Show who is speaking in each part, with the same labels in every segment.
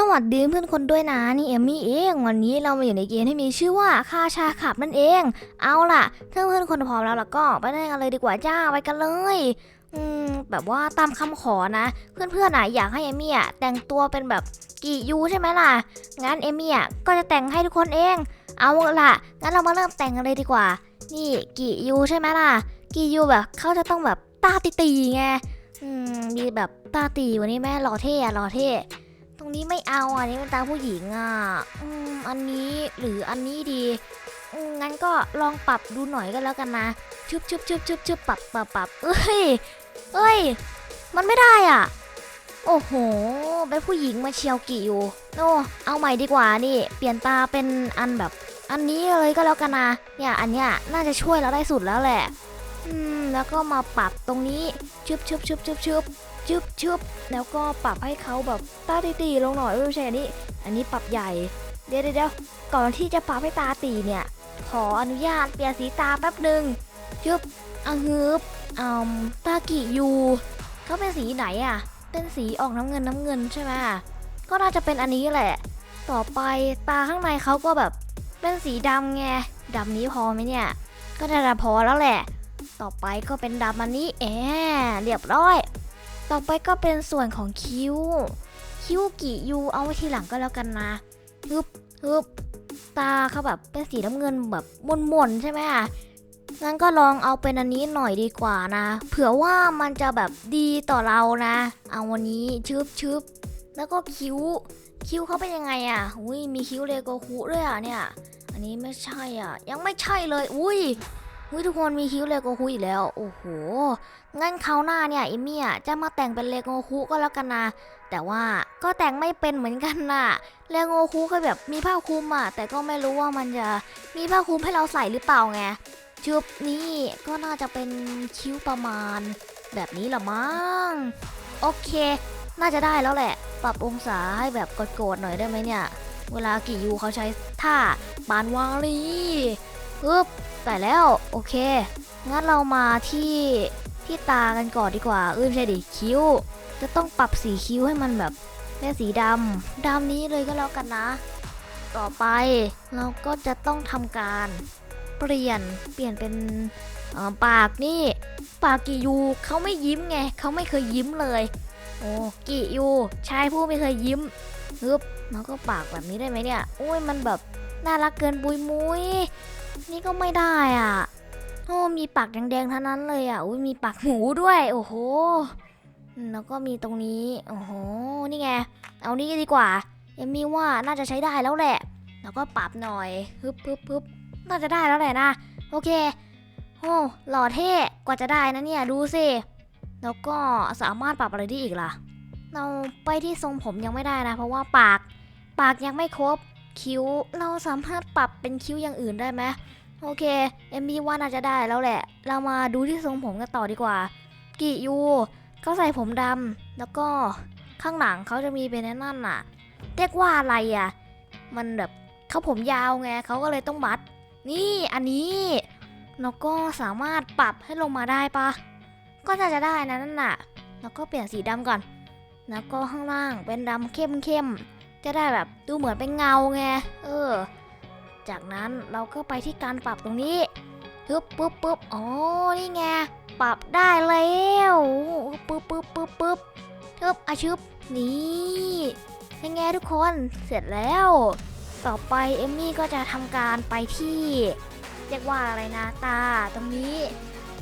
Speaker 1: สวัสดีเพื่อนคนด้วยนะนี่เอมมี่เองวันนี้เรามาอยู่ในเกมที่มีชื่อว่าคาชาขับนั่นเอง เอาล่ะถ้าเพื่อนคนพร้อมแล้วล่ะก็ไปเล่นกันเลยดีกว่าจ้าไปกันเลยอืมแบบว่าตามคำขอนะ เพื่อนๆอะอยากให้เอมมี่อะแต่งตัวเป็นแบบกี่ยูใช่ไหมล่ะงั้นเอมมี่อะก็จะแต่งให้ทุกคนเอง เอาล่ะงั้นเรามาเริ่มแต่งกันเลยดีกว่า นี่กี่ยูใช่ไหมล่ะกี่ยูแบบเขาจะต้องแบบตาตีๆไงอืมมีแบบตาตีวันนี้แม่หล่อเท่อะหล่อเท่ รงนี้ไม่เอาอะอันนี้เป็นตาผู้หญิงอะอืมอันนี้หรืออันนี้ดีงั้นก็ลองปรับดูหน่อยก็แล้วกันนะชึบชึบชึบชึบชึบปรับปรับปรับเอ้ยเอ้ย มันไม่ได้อะ โอ้โห เป็นผู้หญิงมาเชียวกี่อยู่โน่เอาใหม่ดีกว่านี่ เปลี่ยนตาเป็นอันแบบ อันนี้เลยก็แล้วกันนะ เนี่ยอันเนี้ยน่าจะช่วยเราได้สุดแล้วแหละ อืม แล้วก็มาปรับตรงนี้ชึบชึบชึบชึบชึบ ชึบชึบแล้วก็ปรับให้เขาแบบตาตีๆลงหน่อยเออไม่ใช่อันนี้ อันนี้ปรับใหญ่ เดี๋ยวเดี๋ยวก่อนที่จะปรับให้ตาตีเนี่ย ขออนุญาตเปลี่ยนสีตาแป๊บหนึ่งชึบอะฮึบอืมตากิยูเขาเป็นสีไหนอะ เป็นสีออกน้ำเงินน้ำเงินใช่ไหมก็น่าจะเป็นอันนี้แหละ ต่อไปตาข้างในเขาก็แบบเป็นสีดำไงดำนี้พอไหมเนี่ย ก็น่าจะพอแล้วแหละ ต่อไปก็เป็นดำอันนี้แอบเรียบร้อย ต่อไปก็เป็นส่วนของคิ้ว คิ้วกี่ยูเอาไว้ทีหลังก็แล้วกันนะฮึบฮึบตาเขาแบบเป็นสีน้ำเงินแบบมนๆใช่ไหมอะงั้นก็ลองเอาเป็นอันนี้หน่อยดีกว่านะ เผื่อว่ามันจะแบบดีต่อเรานะ เอาวันนี้ชึบชึบแล้วก็คิ้ว คิ้วเขาเป็นยังไงอะอุ้ยมีคิ้วเลโกคุด้วยอะเนี่ย อันนี้ไม่ใช่อะ ยังไม่ใช่เลย อุ้ย อุ้ยทุกคนมีคิ้วเลโกคุอีกแล้ว โอ้โห งั้นคราวหน้าเนี่ยเอมมี่อะจะมาแต่งเป็นเลโกคุก็แล้วกันนะ แต่ว่าก็แต่งไม่เป็นเหมือนกันน่ะ เลโกคุเคยแบบมีผ้าคลุมอะ แต่ก็ไม่รู้ว่ามันจะมีผ้าคลุมให้เราใส่หรือเปล่าไงชุบนี่ก็น่าจะเป็นคิ้วประมาณ แบบนี้ละมั้ง โอเค น่าจะได้แล้วแหละ ปรับองศาให้แบบโกดๆหน่อยได้ไหมเนี่ย เวลากี่ยูเขาใช้ท่าปานวางลี ปึ๊บแต่แล้ว โอเค งั้นเรามาที่ที่ตากันก่อนดีกว่า เอ้ยไม่ใช่ดิคิ้ว จะต้องปรับสีคิ้วให้มันแบบเป็นสีดำดำนี้เลยก็แล้วกันนะ ต่อไปเราก็จะต้องทำการเปลี่ยนเปลี่ยนเป็นปากนี่ ปากกิยูเขาไม่ยิ้มไงเขาไม่เคยยิ้มเลย โอ้กิยูชายผู้ไม่เคยยิ้มฮึบแล้วก็ปากแบบนี้ได้ไหมเนี่ยโอ้ยมันแบบน่ารักเกินปุยมุย นี่ก็ไม่ได้อะ โอ้มีปากแดงๆทั้งนั้นเลยอะ อุ้ยมีปากหมูด้วย โอ้โห แล้วก็มีตรงนี้ โอ้โห นี่ไง เอานี่ดีกว่า เอมมี่ว่าน่าจะใช้ได้แล้วแหละ แล้วก็ปรับหน่อย ฮึบฮึบฮึบน่าจะได้แล้วแหละนะ โอเค โอ้หล่อเท่ กว่าจะได้นะเนี่ย ดูสิ แล้วก็สามารถปรับอะไรได้อีกล่ะ เราไปที่ทรงผมยังไม่ได้นะ เพราะว่าปาก ปากยังไม่ครบ คิ้ว เราสามารถปรับเป็นคิ้วอย่างอื่นได้ไหมโอเค เอมมี่ว่าน่าจะได้แล้วแหละ เรามาดูที่ทรงผมกันต่อดีกว่า กิยูเขาใส่ผมดำแล้วก็ข้างหลังเขาจะมีเป็นนั่นน่ะ เรียกว่าอะไรอะ มันแบบเขาผมยาวไงเขาก็เลยต้องบัด นี่อันนี้แล้วก็สามารถปรับให้ลงมาได้ปะก็น่าจะได้นะนั่นน่ะ แล้วก็เปลี่ยนสีดำก่อน แล้วก็ข้างล่างเป็นดำเข้มๆ จะได้แบบดูเหมือนเป็นเงาไง เออ จากนั้นเราก็ไปที่การปรับตรงนี้ปึ๊บปึ๊บปึ๊บอ๋อ นี่ไง ปรับได้แล้วปึ๊บปึ๊บปึ๊บปึ๊บทึบอาชึบ นี่เป็นไงทุกคน เสร็จแล้ว ต่อไปเอมมี่ก็จะทำการไปที่ เรียกว่าอะไรนะ ตา ตรงนี้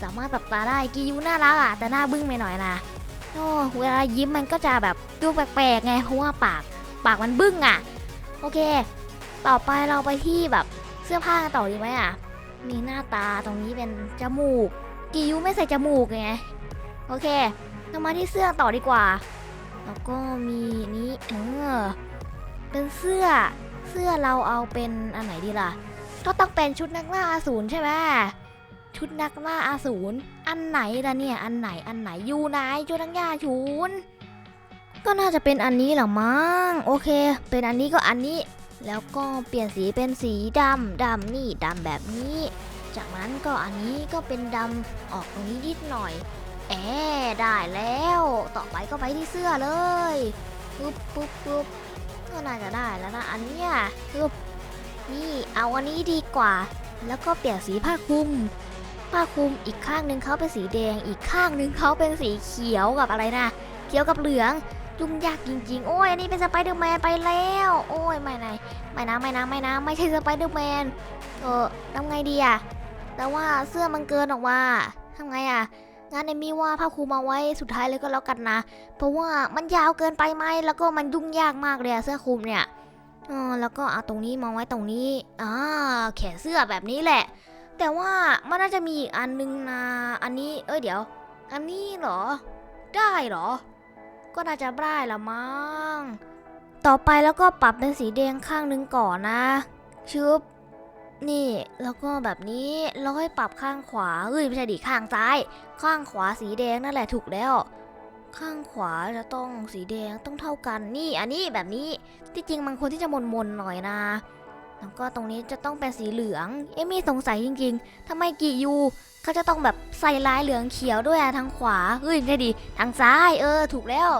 Speaker 1: สามารถปรับตาได้ กียูน่ารักอะแต่หน้าบึ้งไปหน่อยนะโอ้เวลายิ้มมันก็จะแบบดูแปลกๆไง เพราะว่าปาก ปากมันบึ้งอะ โอเค ต่อไปเราไปที่แบบเสื้อผ้ากันต่อดีไหมอะ มีหน้าตาตรงนี้เป็นจมูก กิยูไม่ใส่จมูกไง โอเคเรามาที่เสื้อต่อดีกว่า แล้วก็มีนี้เออ เป็นเสื้อ เสื้อเราเอาเป็นอันไหนดีล่ะ ก็ต้องเป็นชุดนักล่าอาสูรใช่ไหมชุดนักล่าอาสูร อันไหนล่ะเนี่ย อันไหน อันไหน อยู่ไหนชุดนักล่าอาสูร ก็น่าจะเป็นอันนี้หรอมั้งโอเค เป็นอันนี้ก็อันนี้ แล้วก็เปลี่ยนสีเป็นสีดำดำนี่ดำแบบนี้ จากนั้นก็อันนี้ก็เป็นดำออกตรงนี้นิดหน่อยแอบได้แล้ว ต่อไปก็ไปที่เสื้อเลยปุ๊บปุ๊บปุ๊บก็น่าจะได้แล้วนะอันเนี้ยคือนี่เอาอันนี้ดีกว่า แล้วก็เปลี่ยนสีผ้าคลุมผ้าคลุมอีกข้างหนึ่งเขาเป็นสีแดง อีกข้างหนึ่งเขาเป็นสีเขียวกับอะไรนะ เขียวกับเหลือง ยุ่งยากจริงๆ โอ้ย อันนี้เป็นสไปเดอร์แมนไปแล้ว โอ้ย ไม่ไหนไม่นะ ไม่นะ ไม่นะ ไม่ใช่สไปเดอร์แมน เออทำไงดีอะแต่ว่าเสื้อมันเกินออกมาทำไงอะงั้นเอมี่ว่าผ้าคลุมเอาไว้สุดท้ายเลยก็แล้วกันนะ เพราะว่ามันยาวเกินไปไหม แล้วก็มันยุ่งยากมากเลยอะเสื้อคลุมเนี่ยเออแล้วก็เอาตรงนี้มองไว้ตรงนี้ อ่า แขนเสื้อแบบนี้แหละ แต่ว่ามันน่าจะมีอีกอันนึงนะ อันนี้ เอ้ยเดี๋ยว อันนี้เหรอ ได้เหรอ ก็น่าจะได้ละมั้ง ต่อไปแล้วก็ปรับเป็นสีแดงข้างหนึงก่อนนะ ชึบ นี่แล้วก็แบบนี้แล้วค่อยปรับข้างขวา เอ้ยไม่ใช่ดิข้างซ้าย ข้างขวาสีแดงนั่นแหละถูกแล้ว ข้างขวาจะต้องสีแดงต้องเท่ากัน นี่อันนี้แบบนี้ ที่จริงมันควรที่จะมนๆหน่อยนะ แล้วก็ตรงนี้จะต้องเป็นสีเหลือง เอมี่สงสัยจริงๆทำไมกียูเขาจะต้องแบบใส่ลายเหลืองเขียวด้วยอะทางขวา เฮ้ยไม่ดิทางซ้าย เออ ถูกแล้ว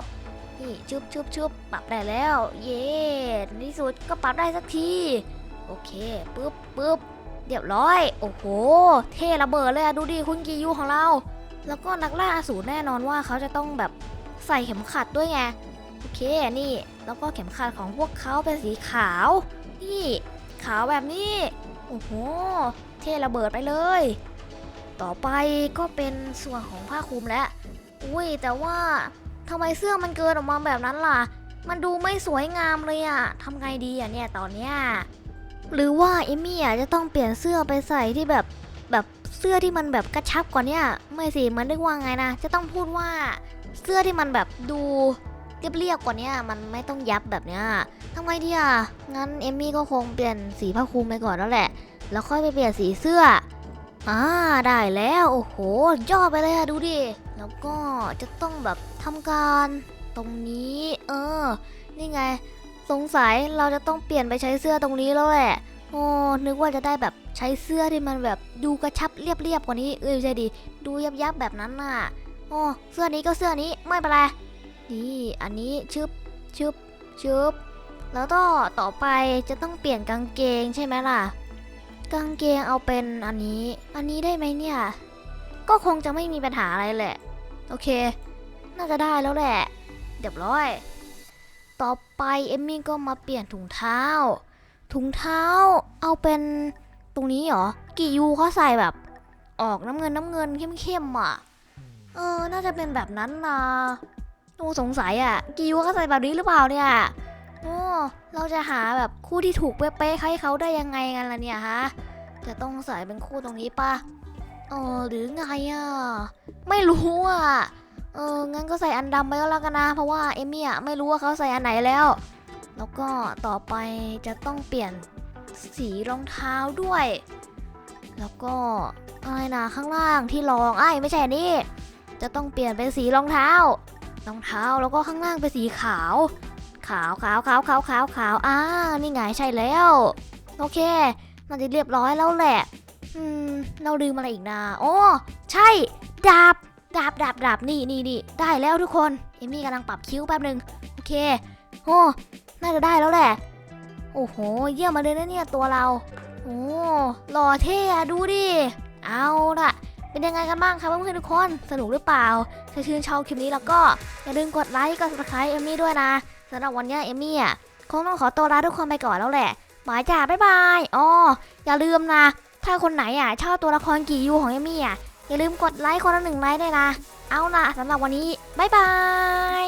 Speaker 1: นี่ชุบชุบชุบปรับได้แล้ว เย้ในที่สุดก็ปรับได้สักที โอเค ปึ๊บปึ๊บเรียบร้อย โอ้โห เท่ระเบิดเลยอะดูดิคุณกียูของเรา แล้วก็นักล่าอสูรแน่นอนว่าเขาจะต้องแบบใส่เข็มขัดด้วยไง โอเค นี่ แล้วก็เข็มขัดของพวกเขาเป็นสีขาว นี่ ขาวแบบนี้ โอ้โห เท่ระเบิดไปเลย ต่อไปก็เป็นส่วนของผ้าคลุมแล้ว อุ้ยแต่ว่าทำไมเสื้อมันเกินออกมาแบบนั้นล่ะ มันดูไม่สวยงามเลยอะทำไงดีอะเนี่ยตอนเนี้ย หรือว่าเอมี่อะจะต้องเปลี่ยนเสื้อไปใส่ที่แบบแบบเสื้อที่มันแบบกระชับกว่านี้ไม่สิมันเรียกว่าไงนะ จะต้องพูดว่าเสื้อที่มันแบบดู เรียบๆกว่านี้มันไม่ต้องยับแบบเนี้ยทำไงดีอะงั้นเอมมี่ก็คงเปลี่ยนสีผ้าคลุมไปก่อนแล้วแหละ แล้วค่อยไปเปลี่ยนสีเสื้ออ่าได้แล้วโอ้โหยอดไปเลยอะดูดิแล้วก็จะต้องแบบทำการตรงนี้ เออ นี่ไง สงสัยเราจะต้องเปลี่ยนไปใช้เสื้อตรงนี้แล้วแหละโอ้นึกว่าจะได้แบบใช้เสื้อที่มันแบบดูกระชับเรียบๆกว่านี้เอ้ยใช่ดิดูยับๆแบบนั้นน่ะโอ้เสื้อนี้ก็เสื้อนี้ไม่เป็นไร นี่อันนี้ชึบชึบชึบแล้วก็ต่อไปจะต้องเปลี่ยนกางเกงใช่ไหมล่ะ กางเกงเอาเป็นอันนี้ อันนี้ได้ไหมเนี่ย ก็คงจะไม่มีปัญหาอะไรแหละ โอเค น่าจะได้แล้วแหละเรียบร้อย ต่อไปเอมมี่ก็มาเปลี่ยนถุงเท้า ถุงเท้าเอาเป็นตรงนี้เหรอ กี่ยูเขาใส่แบบ ออกน้ำเงินน้ำเงินเข้มๆอะ เออ น่าจะเป็นแบบนั้นนะ หนูสงสัยอะกี่ยูเขาใส่แบบนี้หรือเปล่าเนี่ยโอ้เราจะหาแบบคู่ที่ถูกเป๊ะๆให้เขาได้ยังไงกันล่ะเนี่ยฮะ จะต้องใส่เป็นคู่ตรงนี้ปะเออหรือไงอะ ไม่รู้อะ เออ งั้นก็ใส่อันดำไปก็แล้วกันนะ เพราะว่าเอมี่อะไม่รู้ว่าเขาใส่อันไหนแล้ว แล้วก็ต่อไปจะต้องเปลี่ยนสีรองเท้าด้วย แล้วก็อะไรนะข้างล่างที่รองไอ้ไม่ใช่นี่ จะต้องเปลี่ยนเป็นสีรองเท้า รองเท้าแล้วก็ข้างล่างเป็นสีขาว ขาวขาวขาวขาวขาวขาวอ่านี่ไงใช่แล้ว โอเคน่าจะเรียบร้อยแล้วแหละอืมเราลืมอะไรอีกนะโอ้ใช่ ดาบ ดาบดาบดาบนี่นี่นี่ได้แล้วทุกคนเอมี่กำลังปรับคิ้วแป๊บหนึ่งโอเคโอ้น่าจะได้แล้วแหละ โอ้โห เยี่ยมมาเลยนะเนี่ยตัวเรา โอ้หล่อเท่ดูดิ เอาล่ะ เป็นยังไงกันบ้างคะเพื่อนๆทุกคนสนุกหรือเปล่าถ้าชื่นชอบคลิปนี้แล้วก็อย่าลืมกดไลค์กด subscribe เอมี่ด้วยนะสำหรับวันนี้เอมี่อะคงต้องขอตัวลาทุกคนไปก่อนแล้วแหละบายจ้าบ๊ายบายอ๋ออย่าลืมนะ ถ้าคนไหนอะชอบตัวละครกี่ยูของเอมี่อะอย่าลืมกดไลค์คนละหนึ่งไลค์ด้วยนะ เอาล่ะสำหรับวันนี้บ๊ายบาย